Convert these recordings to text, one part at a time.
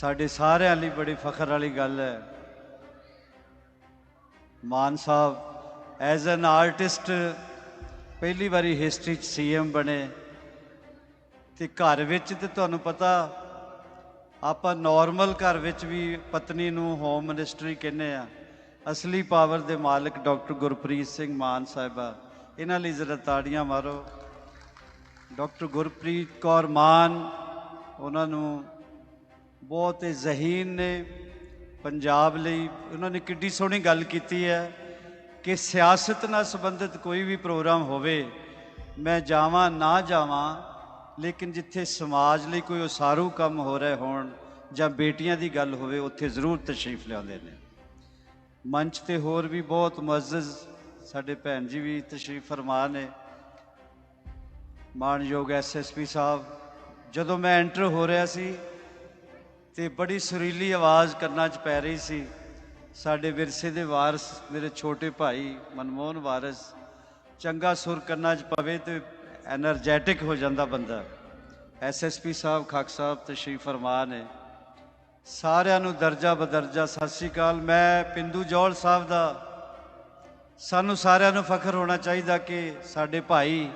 ਸਾਡੇ ਸਾਰਿਆਂ ਲਈ ਬੜੀ ਫਖਰ ਵਾਲੀ ਗੱਲ ਹੈ। ਮਾਨ ਸਾਹਿਬ ਐਜ਼ ਐਨ ਆਰਟਿਸਟ ਪਹਿਲੀ ਵਾਰੀ ਹਿਸਟਰੀ ਚ ਸੀਐਮ ਬਣੇ। ਤੇ ਘਰ ਵਿੱਚ ਤੇ ਤੁਹਾਨੂੰ ਪਤਾ, ਆਪਾਂ ਨਾਰਮਲ ਘਰ ਵਿੱਚ ਵੀ ਪਤਨੀ ਨੂੰ ਹੋਮ ਮਿਨਿਸਟਰੀ ਕਹਿੰਦੇ ਆ। ਅਸਲੀ ਪਾਵਰ ਦੇ ਮਾਲਕ ਡਾਕਟਰ ਗੁਰਪ੍ਰੀਤ ਸਿੰਘ ਮਾਨ ਸਾਹਿਬਾ। ਇਹਨਾਂ ਲਈ ਜ਼ਰਾ ਤਾੜੀਆਂ ਮਾਰੋ। ਡਾਕਟਰ ਗੁਰਪ੍ਰੀਤ ਕੌਰ ਮਾਨ, ਉਹਨਾਂ ਨੂੰ ਬਹੁਤ ਹੀ ਜ਼ਹੀਨ ਨੇ ਪੰਜਾਬ ਲਈ। ਉਹਨਾਂ ਨੇ ਕਿੱਡੀ ਸੋਹਣੀ ਗੱਲ ਕੀਤੀ ਹੈ ਕਿ ਸਿਆਸਤ ਨਾਲ ਸੰਬੰਧਿਤ ਕੋਈ ਵੀ ਪ੍ਰੋਗਰਾਮ ਹੋਵੇ, ਮੈਂ ਜਾਵਾਂ, ਨਾ ਜਾਵਾਂ, ਲੇਕਿਨ ਜਿੱਥੇ ਸਮਾਜ ਲਈ ਕੋਈ ਉਸਾਰੂ ਕੰਮ ਹੋ ਰਹੇ ਹੋਣ ਜਾਂ ਬੇਟੀਆਂ ਦੀ ਗੱਲ ਹੋਵੇ, ਉੱਥੇ ਜ਼ਰੂਰ ਤਸ਼ਰੀਫ ਲਿਆਉਂਦੇ ਨੇ। ਮੰਚ ਤੇ ਹੋਰ ਵੀ ਬਹੁਤ ਮੁਅੱਜ਼ਜ਼ ਸਾਡੇ ਭੈਣ ਜੀ ਵੀ ਤਸ਼ਰੀਫ ਫਰਮਾ ਨੇ। ਮਾਨਯੋਗ ਐਸਐਸਪੀ ਸਾਹਿਬ, ਜਦੋਂ ਮੈਂ ਐਂਟਰ ਹੋ ਰਿਹਾ ਸੀ ਤੇ ਬੜੀ ਸੁਰੀਲੀ ਆਵਾਜ਼ ਕਰਨਾ ਚ ਪੈ ਰਹੀ ਸੀ। ਸਾਡੇ ਵਿਰਸੇ ਦੇ ਵਾਰਸ, ਮੇਰੇ ਛੋਟੇ ਭਾਈ ਮਨਮੋਹਨ ਵਾਰਸ, ਚੰਗਾ ਸੁਰ ਕਰਨਾ ਚ ਪਵੇ ਤੇ ਐਨਰਜੈਟਿਕ ਹੋ ਜਾਂਦਾ ਬੰਦਾ। ਐਸਐਸਪੀ ਸਾਹਿਬ, ਖਾਕ ਸਾਹਿਬ ਤੇ ਸ਼੍ਰੀ ਫਰਮਾਨ ਨੇ, ਸਾਰਿਆਂ ਨੂੰ ਦਰਜਾ ਬਦਰਜਾ, ਸਤਿ ਸ੍ਰੀ ਅਕਾਲ। ਮੈਂ ਪਿੰਦੂ ਜੋਲ ਸਾਹਿਬ ਦਾ, ਸਾਨੂੰ ਸਾਰਿਆਂ ਨੂੰ ਫਖਰ ਹੋਣਾ ਚਾਹੀਦਾ ਕਿ ਸਾਡੇ ਭਾਈ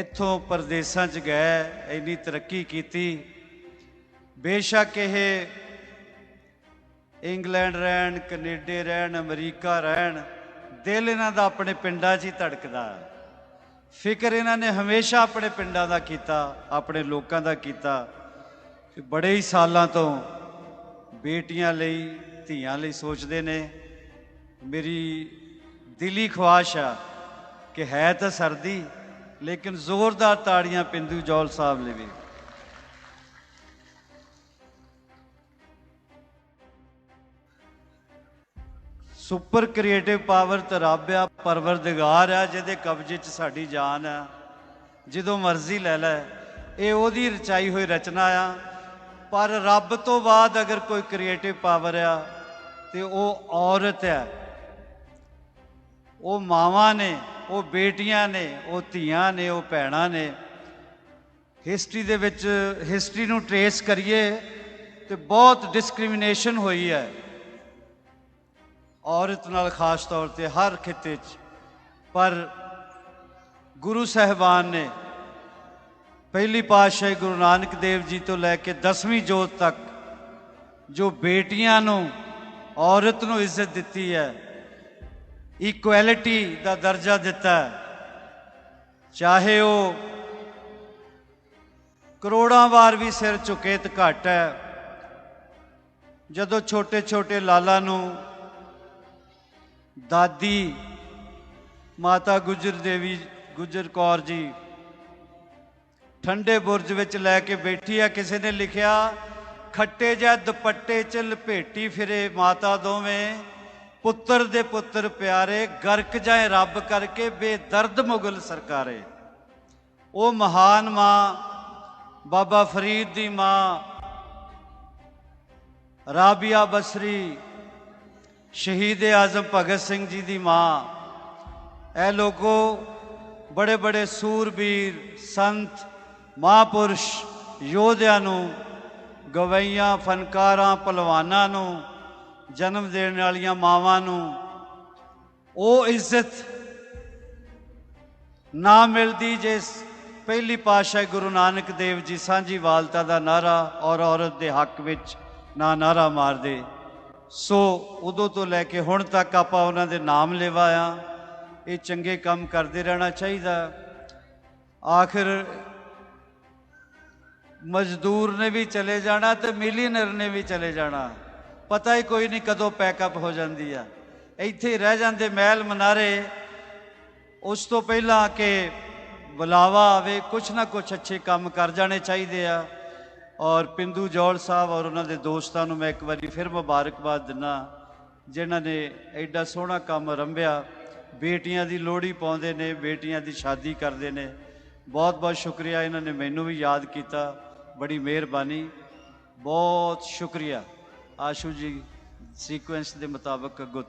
ਇੱਥੋਂ ਪਰਦੇਸਾਂ 'ਚ ਗਏ, ਇੰਨੀ ਤਰੱਕੀ ਕੀਤੀ। ਬੇਸ਼ੱਕ ਇਹ ਇੰਗਲੈਂਡ ਰਹਿਣ, ਕੈਨੇਡਾ ਰਹਿਣ, ਅਮਰੀਕਾ ਰਹਿਣ, ਦਿਲ ਇਹਨਾਂ ਦਾ ਆਪਣੇ ਪਿੰਡਾਂ 'ਚ ਹੀ ਧੜਕਦਾ। ਫਿਕਰ ਇਹਨਾਂ ਨੇ ਹਮੇਸ਼ਾ ਆਪਣੇ ਪਿੰਡਾਂ ਦਾ ਕੀਤਾ, ਆਪਣੇ ਲੋਕਾਂ ਦਾ ਕੀਤਾ। ਬੜੇ ਹੀ ਸਾਲਾਂ ਤੋਂ ਬੇਟੀਆਂ ਲਈ, ਧੀਆਂ ਲਈ ਸੋਚਦੇ ਨੇ। ਮੇਰੀ ਦਿਲੀ ਖੁਆਇਸ਼ ਆ ਕਿ ਹੈ ਤਾਂ ਸਰਦੀ, ਲੇਕਿਨ ਜ਼ੋਰਦਾਰ ਤਾੜੀਆਂ ਪਿੰਦੂ ਜੌਲ ਸਾਹਿਬ ਲਈ ਵੀ। ਸੁਪਰ ਕ੍ਰੀਏਟਿਵ ਪਾਵਰ ਤੇ ਰੱਬ ਆ, ਪਰਵਰਦਗਾਰ ਆ, ਜਿਹਦੇ ਕਬਜ਼ੇ 'ਚ ਸਾਡੀ ਜਾਨ ਆ। ਜਦੋਂ ਮਰਜ਼ੀ ਲੈ ਲੈ, ਇਹ ਉਹਦੀ ਰਚਾਈ ਹੋਈ ਰਚਨਾ ਆ। ਪਰ ਰੱਬ ਤੋਂ ਬਾਅਦ ਅਗਰ ਕੋਈ ਕ੍ਰੀਏਟਿਵ ਪਾਵਰ ਆ, ਤੇ ਉਹ ਔਰਤ ਆ। ਉਹ ਮਾਵਾਂ ਨੇ, ਉਹ ਬੇਟੀਆਂ ਨੇ, ਉਹ ਧੀਆਂ ਨੇ, ਉਹ ਭੈਣਾਂ ਨੇ। ਹਿਸਟਰੀ ਦੇ ਵਿੱਚ, ਹਿਸਟਰੀ ਨੂੰ ਟਰੇਸ ਕਰੀਏ, ਤੇ ਬਹੁਤ ਡਿਸਕ੍ਰਿਮੀਨੇਸ਼ਨ ਹੋਈ ਹੈ। ਔਰਤ ਨਾਲ ਖਾਸ ਤੌਰ ਤੇ ਹਰ ਖਿੱਤੇ 'ਚ। ਪਰ ਗੁਰੂ ਸਾਹਿਬਾਨ ਨੇ ਪਹਿਲੀ ਪਾਤਸ਼ਾਹੀ ਗੁਰੂ ਨਾਨਕ ਦੇਵ ਜੀ ਤੋਂ ਲੈ ਕੇ 10ਵੀਂ ਜੋਤ ਤੱਕ ਜੋ ਬੇਟੀਆਂ ਨੂੰ, ਔਰਤ ਨੂੰ ਇੱਜ਼ਤ ਦਿੱਤੀ ਹੈ ਇਕੁਐਲਿਟੀ ਦਾ ਦਰਜਾ ਦਿੱਤਾ ਹੈ। ਚਾਹੇ ਉਹ ਕਰੋੜਾਂ ਵਾਰ ਵੀ ਸਿਰ ਝੁਕੇ ਤੇ ਘੱਟ ਹੈ, ਜਦੋਂ ਛੋਟੇ ਛੋਟੇ ਲਾਲਾ ਨੂੰ ਦਾਦੀ ਮਾਤਾ ਗੁਜਰ ਦੇਵੀ, ਗੁਜਰ ਕੌਰ ਜੀ, ਠੰਡੇ ਬੁਰਜ ਵਿੱਚ ਲੈ ਕੇ ਬੈਠੀ ਆ, ਕਿਸੇ ਨੇ ਲਿਖਿਆ, ਖੱਟੇ ਜਾਂ ਦੁਪੱਟੇ ਚ ਲਪੇਟੀ ਫਿਰੇ ਮਾਤਾ ਦੋਵੇਂ, ਪੁੱਤਰ ਦੇ ਪੁੱਤਰ ਪਿਆਰੇ, ਗਰਕ ਜਾਏ ਰੱਬ ਕਰਕੇ ਬੇਦਰਦ ਮੁਗਲ ਸਰਕਾਰੇ। ਉਹ ਮਹਾਨ ਮਾਂ, ਬਾਬਾ ਫਰੀਦ ਦੀ ਮਾਂ, ਰਾਬੀਆ ਬਸਰੀ ਸ਼ਹੀਦ ਆਜ਼ਮ ਭਗਤ ਸਿੰਘ ਜੀ ਦੀ ਮਾਂ। ਇਹ ਲੋਕੋ ਬੜੇ ਬੜੇ ਸੂਰਬੀਰ, ਸੰਤ, ਮਹਾਪੁਰਸ਼ ਯੋਧਿਆਂ ਨੂੰ, ਗਵਈਆਂ, ਫਨਕਾਰਾਂ, ਪਹਿਲਵਾਨਾਂ ਨੂੰ, ਜਨਮ ਦੇਣ ਵਾਲੀਆਂ ਮਾਵਾਂ ਨੂੰ ਉਹ ਇੱਜ਼ਤ ਨਾ ਮਿਲਦੀ ਜਿਸ ਪਹਿਲੀ ਪਾਤਸ਼ਾਹ ਗੁਰੂ ਨਾਨਕ ਦੇਵ ਜੀ ਸਾਂਝੀ ਵਾਲਤਾ ਦਾ ਨਾਰਾ ਔਰ ਔਰਤ ਦੇ ਹੱਕ ਵਿੱਚ ਨਾ ਨਾਰਾ ਮਾਰਦੇ। ਸੋ ਉਦੋਂ ਤੋਂ ਲੈ ਕੇ ਹੁਣ ਤੱਕ ਆਪਾਂ ਉਹਨਾਂ ਦੇ ਨਾਮ ਲੈਵਾ ਆ ਇਹ ਚੰਗੇ ਕੰਮ ਕਰਦੇ ਰਹਿਣਾ ਚਾਹੀਦਾ। ਆਖਿਰ ਮਜ਼ਦੂਰ ਨੇ ਵੀ ਚਲੇ ਜਾਣਾ ਤੇ ਮਿਲੀਨਰ ਨੇ ਵੀ ਚਲੇ ਜਾਣਾ। ਪਤਾ ਹੀ ਕੋਈ ਨਹੀਂ ਕਦੋਂ ਪੈਕਅਪ ਹੋ ਜਾਂਦੀ ਆ। ਇੱਥੇ ਰਹਿ ਜਾਂਦੇ ਮਹਿਲ ਮਨਾਰੇ। ਉਸ ਤੋਂ ਪਹਿਲਾਂ ਕਿ ਬੁਲਾਵਾ ਆਵੇ, ਕੁਛ ਨਾ ਕੁਛ ਅੱਛੇ ਕੰਮ ਕਰ ਜਾਣੇ ਚਾਹੀਦੇ ਆ। ਔਰ ਪਿੰਦੂ ਜੌਲ ਸਾਹਿਬ ਔਰ ਉਹਨਾਂ ਦੇ ਦੋਸਤਾਂ ਨੂੰ ਮੈਂ ਇੱਕ ਵਾਰੀ ਫਿਰ ਮੁਬਾਰਕਬਾਦ ਦਿੰਨਾ ਜਿਨ੍ਹਾਂ ਨੇ ਐਡਾ ਸੋਹਣਾ ਕੰਮ ਆਰੰਭਿਆ ਬੇਟੀਆਂ ਦੀ ਲੋਹੜੀ ਪਾਉਂਦੇ ਨੇ, ਬੇਟੀਆਂ ਦੀ ਸ਼ਾਦੀ ਕਰਦੇ ਨੇ। ਬਹੁਤ ਬਹੁਤ ਸ਼ੁਕਰੀਆ ਇਹਨਾਂ ਨੇ ਮੈਨੂੰ ਵੀ ਯਾਦ ਕੀਤਾ। ਬੜੀ ਮਿਹਰਬਾਨੀ। ਬਹੁਤ ਸ਼ੁਕਰੀਆ। ਆਸ਼ੂ ਜੀ ਸੀਕੁਐਂਸ ਦੇ ਮੁਤਾਬਕ ਅੱਗੋਂ